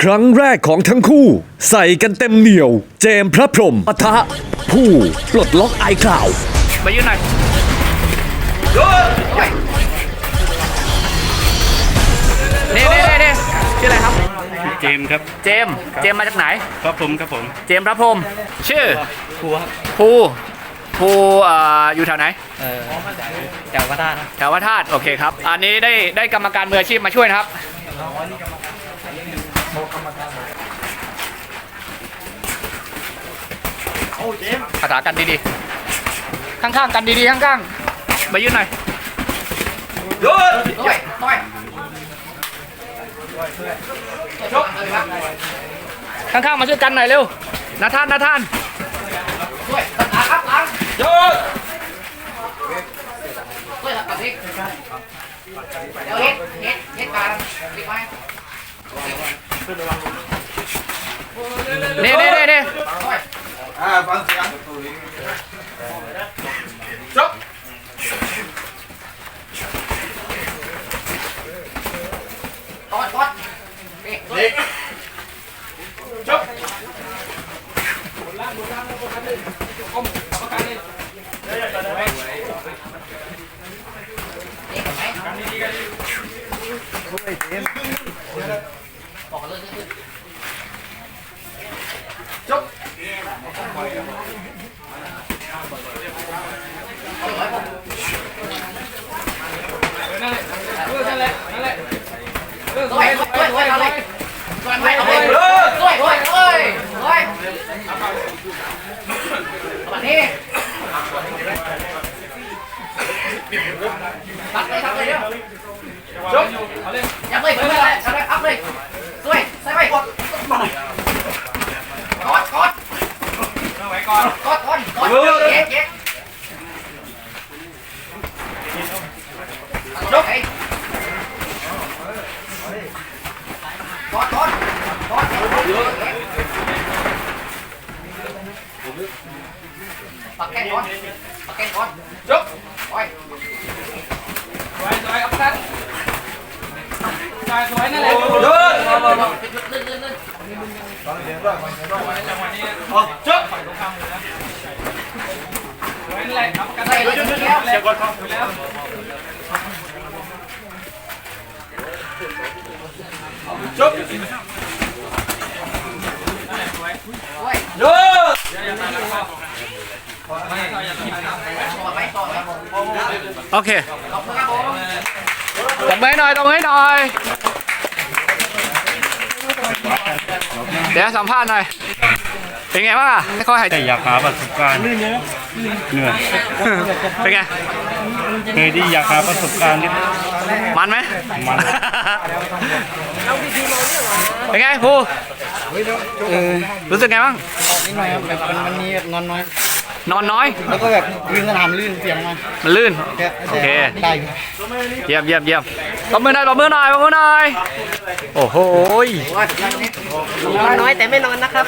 ครั้งแรกของทั้งคู่ ใส่กันเต็มเหนียว เจมส์พระพรหมปะทะ ผู้ปลดล็อกไอคลาวมายืนหน่อยนี่นี่นี่นี่ชื่ออะไรครับ เจมส์ครับ เจมส์เจมส์มาจากไหน ครับผมครับผมเจมส์พระพรหมชื่อครูครับภูภูเอ่ออยู่แถวไหน เออแถวพระธาตุครับแถววัดธาตุโอเคครับ อันนี้ได้ได้กรรมการมืออาชีพมาช่วยนะครับ ภาษากันดีๆ ข้างๆ กันดีๆ ข้างๆมายืนหน่อยต่อยชกข้างๆ มาช่วยกันหน่อยเร็วนาท่านนาท่านเดี๋ยวเฮ็ดเฮ็ดเฮ็ดการติดไว้นี่นี่นี่นี่กอดกอดนี่ด้วยด้วยวยเอาเลยด้วยไปเอาเลยด้วยด้วยด้วยด้วยวั นนี้ตัดเลยตัดเลยเดี๋ยวจบยังเลยยังเลยยังเลยอัพเลยด้วยใส่ไปกดกดกดกดกดกดกดเย็ดเย็ดยกไอ้ กอดกอดกอดปักแก้ก่อนปักแก้ก่อน chúc Rồi, Đấy mày con. Con này. Con con. Con. Con con. Con. Con con. Con. Bắt cái con. Bắt cái con. chúc Rồi. Rồi rồi ấp sát. Rồi rồi nó lại. ก่อนครับโอ้ยอไปต่อไปโอเคขอบคุณครับผมตบมือให้หน่อยตบมือหน่อย เดี๋ยวสัมภาษณ์หน่อย เป็นไงบ้างอะไม่ค่อยหายใจแต่อยากหาประสบการณ์เหนื่อยเหนื่อยเป็นไงเคยที่อยากหาประสบการณ์นิดมันไหมมัน เป็นไงภูรู้สึกไงบ้างนิดหน่อยครับแบบมันมันมีแบบนอนน้อย นอนน้อย แล้วก็แบบวิ่งสนามลื่นเสียงมามันลื่นแค่โอเค ได้อยู่เยี่ยมเยี่ยมเยี่ยมตบมือหน่อยตบมือหน่อยตบมือหน่อย โอ้โห น้อยแต่ไม่นอนนะครับ